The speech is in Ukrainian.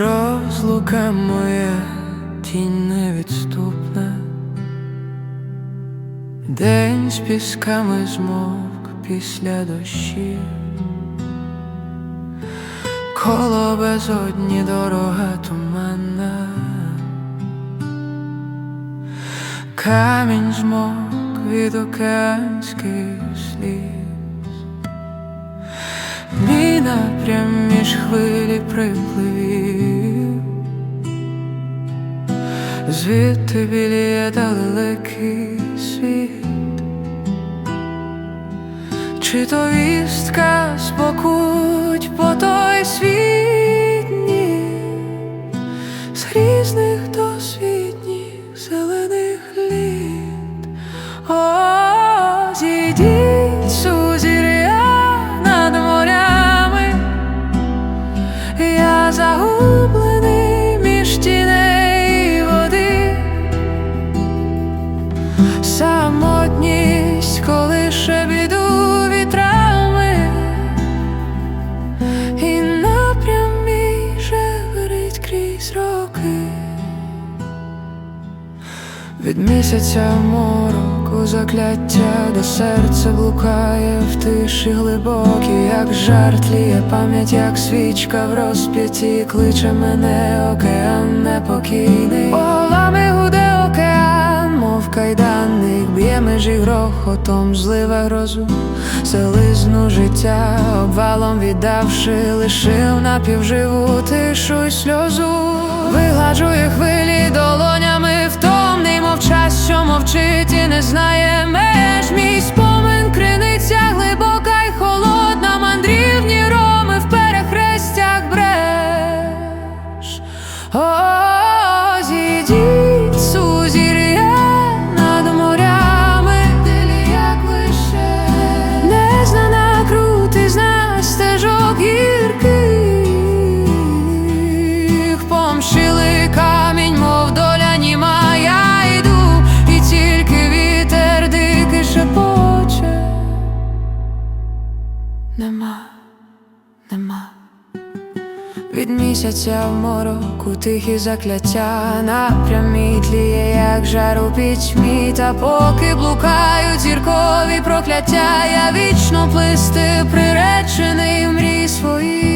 Розлука моя тінь невідступна, день з пісками змовк після дощів, коло безодні дорога туманна, камінь змок від океанських сліз, мій напрям між хвилі припливів, звідти біліє далекий світ, чи то вістка спокуть по той світ? Ні, з різних досвідніх самотність, коли ще біду вітрами, і напрям мій же горить крізь роки. Від місяця мороку закляття до серця блукає в тиші глибокій, як жар тліє пам'ять, як свічка в розп'яті, кличе мене океан непокійний. Олами гуде кайданник, б'є межі грохотом, зливе грозу, селизну життя, обвалом віддавши, лишив напівживу тишу й сльозу, вигладжує хвилі долонями втомний, мов час, що мовчить і не знає меж. Мій спомин криниця глибока й холодна, мандрівні роми в перехрестях бреш. Нема, нема. Від місяця в мороку тихі закляття напрямі тліє, як жар у пітьмі, та поки блукають зіркові прокляття, я вічно плисти приречений в мрії.